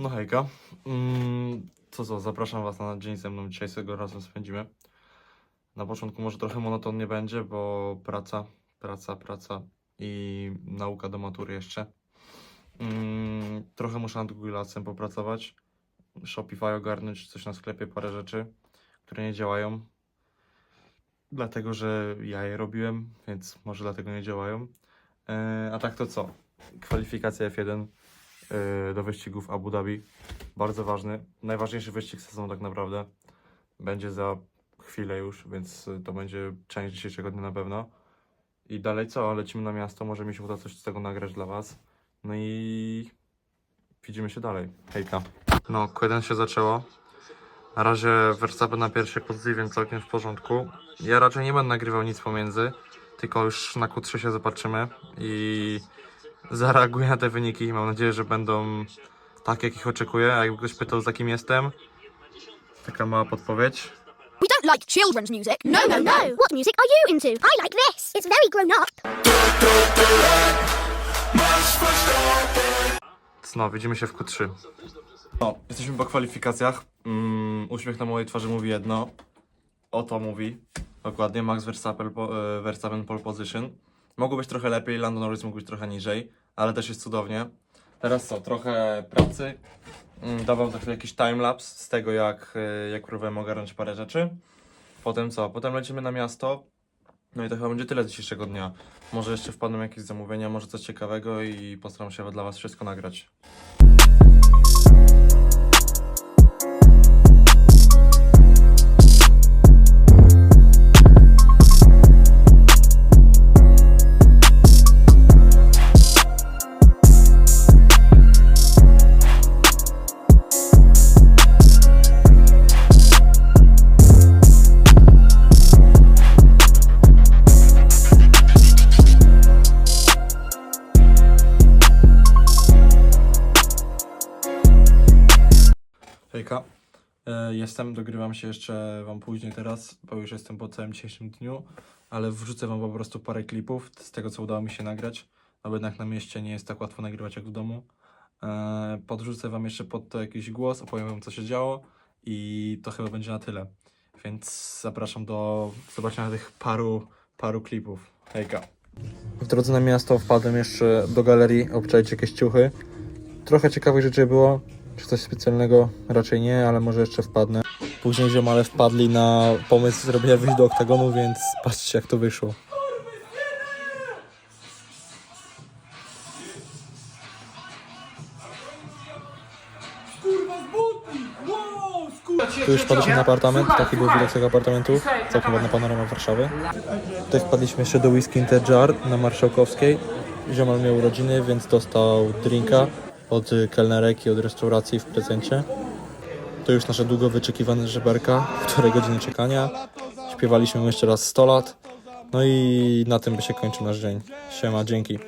No hejka. Mm, co co, zapraszam was na dzień ze mną. Dzisiaj sobie razem spędzimy. Na początku może trochę monotonnie będzie, bo praca, praca, praca i nauka do matury jeszcze. Mm, trochę muszę nad Google popracować. Shopify ogarnąć, coś na sklepie, parę rzeczy, które nie działają. Dlatego, że ja je robiłem, więc może dlatego nie działają. E, a tak to co? Kwalifikacja F1 e, do wyścigów Abu Dhabi. Bardzo ważny. Najważniejszy wyścig sezonu tak naprawdę. Będzie za chwilę już, więc e, to będzie część dzisiejszego dnia na pewno. I dalej co? Lecimy na miasto, może mi się uda coś z tego nagrać dla Was. No i widzimy się dalej. Hejka. No, Q1 się zaczęło. Na razie Verstappen na pierwszej pozycji, więc całkiem w porządku. Ja raczej nie będę nagrywał nic pomiędzy, tylko już na Q3 się zobaczymy i zareaguję na te wyniki i mam nadzieję, że będą tak, jakich oczekuję. A jakby ktoś pytał, za kim jestem, taka mała podpowiedź. We don't like children's music. No, no, no. What music are you into? I like this. It's very grown up. No, widzimy się w Q3. No, jesteśmy po kwalifikacjach. Mm, uśmiech na mojej twarzy mówi jedno. Oto mówi. Dokładnie, Max Verstappen, po, e, Verstappen pole position. Mogło być trochę lepiej, Lando Norris mógł być trochę niżej, ale też jest cudownie. Teraz co, trochę pracy. Mm, dawał za chwilę jakiś timelapse z tego, jak, e, jak próbowałem ogarnąć parę rzeczy. Potem co? Potem lecimy na miasto. No i to chyba będzie tyle z dzisiejszego dnia. Może jeszcze wpadną jakieś zamówienia, może coś ciekawego i postaram się dla Was wszystko nagrać. Hejka. E, Jestem, dogrywam się jeszcze Wam później teraz, bo już jestem po całym dzisiejszym dniu, ale wrzucę Wam po prostu parę klipów z tego, co udało mi się nagrać, no bo jednak na mieście nie jest tak łatwo nagrywać jak w domu. E, Podrzucę Wam jeszcze pod to jakiś głos, opowiem Wam, co się działo i to chyba będzie na tyle. Więc zapraszam do zobaczenia tych paru, paru klipów. Hejka. W drodze na miasto wpadłem jeszcze do galerii, obczaić jakieś ciuchy. Trochę ciekawych rzeczy było. Czy coś specjalnego? Raczej nie, ale może jeszcze wpadnę. Później ziomale wpadli na pomysł zrobienia wyjść do oktagonu, więc patrzcie jak to wyszło. Tu już wpadliśmy na apartament, taki był widok tego apartamentu, całkiem ładna panorama Warszawy. Tutaj wpadliśmy jeszcze do Whisky in the Jar na Marszałkowskiej. Ziomal miał urodziny, więc dostał drinka od kelnerek i od restauracji w prezencie. To już nasze długo wyczekiwane żeberka, której godziny czekania. Śpiewaliśmy jeszcze raz 100 lat. No i na tym by się kończył nasz dzień. Siema, dzięki.